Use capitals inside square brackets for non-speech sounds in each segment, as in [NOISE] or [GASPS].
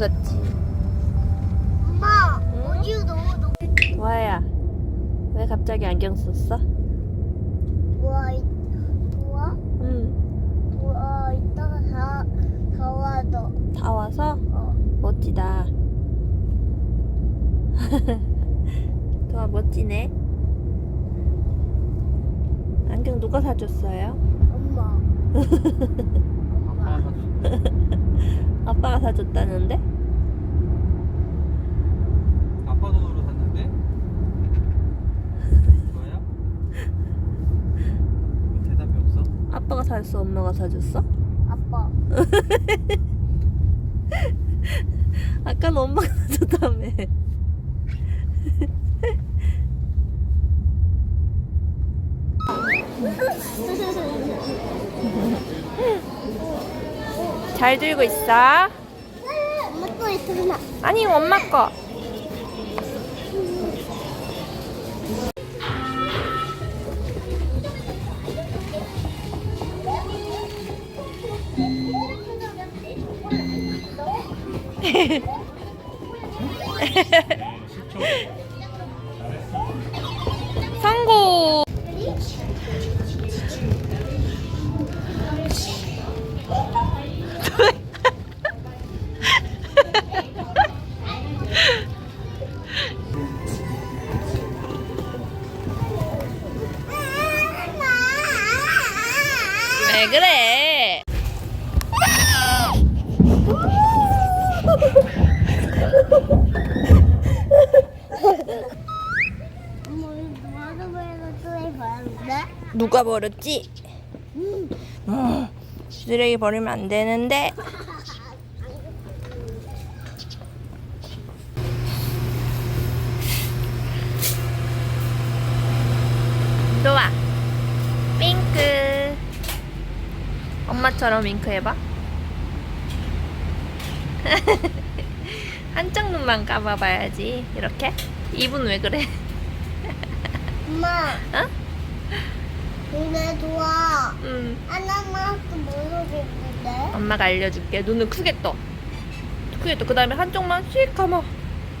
같지? 엄마, 응? 어디로 너무 너무 와야 왜 갑자기 안경 썼어? 좋아, 좋아, 응. 좋아. 이따가 다, 다 와도. 다 와서 어, 멋지다. [LAUGHS] 도아 멋지네. 안경 누가 사줬어요? 엄마. [LAUGHS] 사줬는데 아빠가 사줬다는데? 아빠 돈으로 샀는데 이거야? 왜 [LAUGHS] 대답이 없어? 아빠가 사줬어? 엄마가 사줬어? 아빠. [LAUGHS] 아까는 엄마가 사줬다며. [LAUGHS] 잘 들고 있어. 엄마 또 있잖아. 아니 엄마 거. [LAUGHS] 왜 그래? 누가 버렸지? 음, 쓰레기 버리면 안 되는데. 좋아. 윙크. 엄마처럼 윙크 해봐. 한쪽 눈만 감아봐야지. 이렇게. 입은 왜 그래? 엄마, [LAUGHS] 어? 눈에 좋아. 음. 하나만 또 모르겠는데? 엄마가 알려줄게. 눈을 크게 떠. 크게 떠. 그 다음에 한쪽만 씩 감아.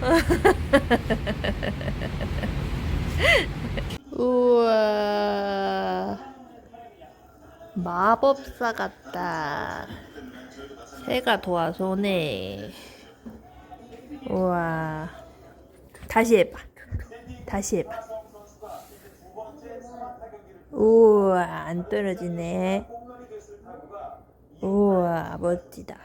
[LAUGHS] 우와. 마법사 같다. 새가 도와서 오네. 우와. 다시 해봐. 다시 해봐. 우와, 안 떨어지네. 우와, 멋지다.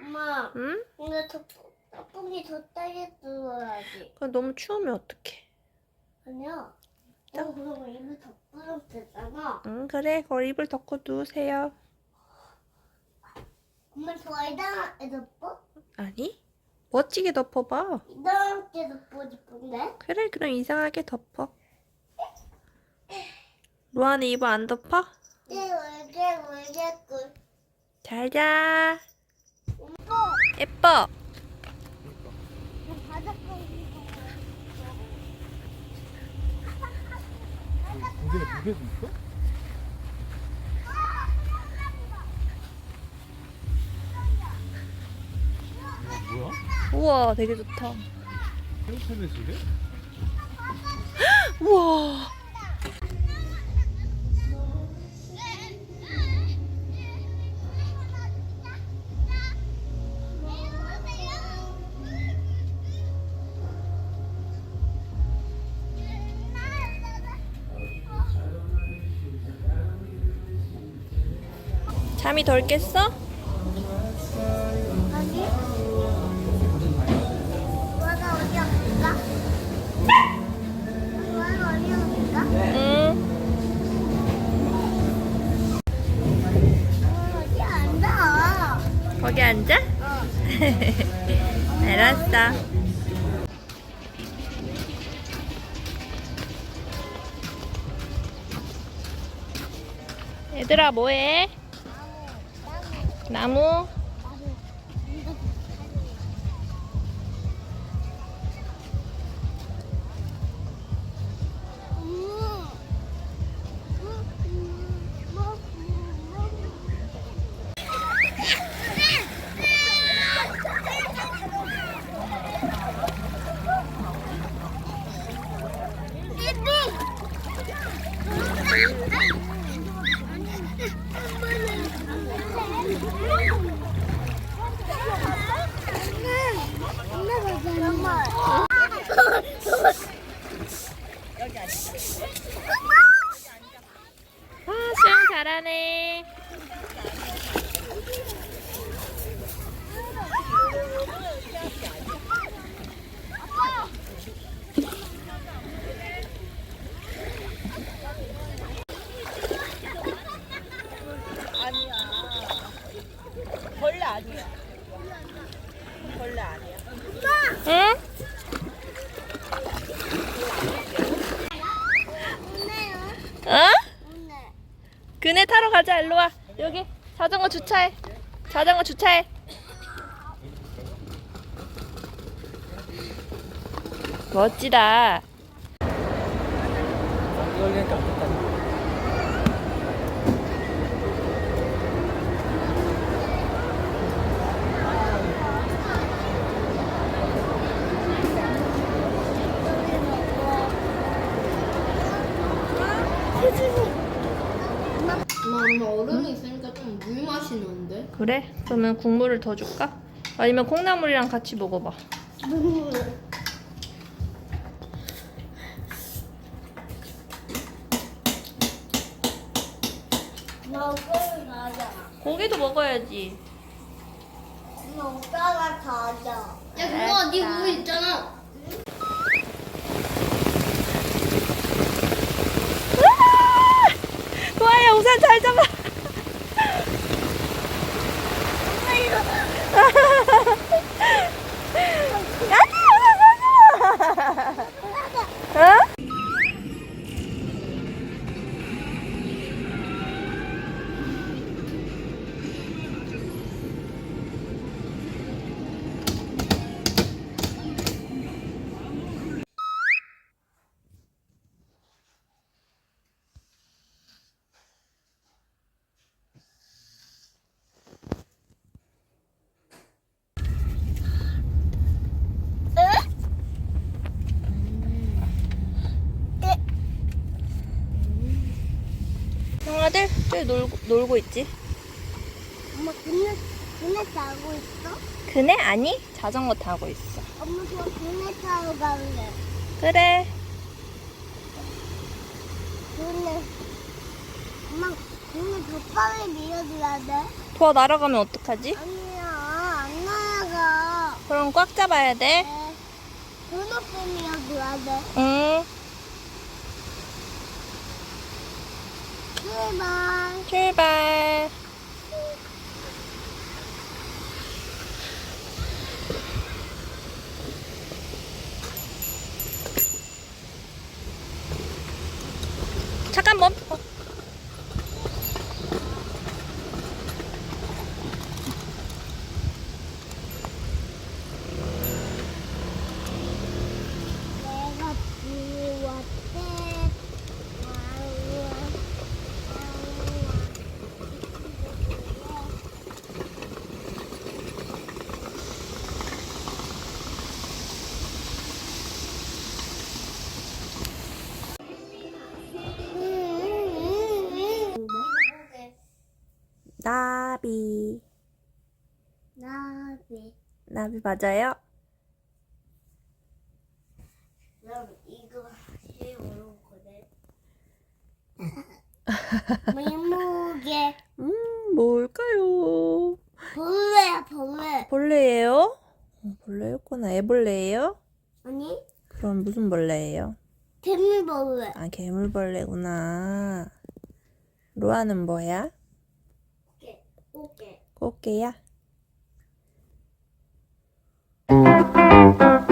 엄마, 응? 근데 덮- 덮밥이 더 따게 뚫어야지. 그럼 너무 추우면 어떡해? 아니야. 어, 그러면 입을 덮으면 되잖아. 응, 그래. 거기 입을 덮고 누우세요. 엄마 저 이상하게 덮어? 아니? 멋지게 덮어봐. 이상하게 덮고 싶은데? 그래, 그럼 이상하게 덮어. 루안이 입을 안 덮어? 네, 울게 울겠군. 잘 자. 엄마, 예뻐. 개도 있어? 아, 뭐야? 우와, 되게 좋다. 새우패배 집에? [GASPS] 우와. 잠이 덜 깼어? 아니? 루아가 어디 아플까? 루아가 어디 아플까? 응. 어, 어디 앉아? 거기 앉아? 어. [LAUGHS] 알았어. 얘들아 뭐해? 나무? 아, 수영 잘하네. 벌레 아니야. 벌레 아니야. 응? 어? 그네 타러 가자. 일로 와. 여기 자전거 주차해. 자전거 주차해. 멋지다. 이걸리니까 안 됐다. 엄마, 엄마 얼음이 있으니까 좀 물 맛이 나는데? 그래? 그러면 국물을 더 줄까? 아니면 콩나물이랑 같이 먹어봐. 가자. 고기도 먹어야지. 오빠가 가자. 야, 그거 네물 있잖아. 도아야 우산 잘 잡아. 형아들 저기 놀고, 놀고 있지? 엄마 그네 그네 타고 있어? 그네 아니 자전거 타고 있어. 엄마 저 그네 타러 갈래. 그래. 그네. 엄마 그네 더 빨리 밀어줘야 돼. 도아 날아가면 어떡하지? 아니야 안 나가. 그럼 꽉 잡아야 돼. 네. 그 높게 밀어줘야 돼. 응. 출발. 출발. 잠깐 멈. 어. 내가 부었대. 나비. 나비. 맞아요? 이거. [LAUGHS] 물무게 음, 뭘까요? 벌레야 벌레. 벌레예요? 어, 벌레였구나. 애벌레예요? 아니 그럼 무슨 벌레예요? 개미벌레. 아, 괴물벌레구나. 로아는 뭐야? 오케이. 오케이. 꽃게야? Música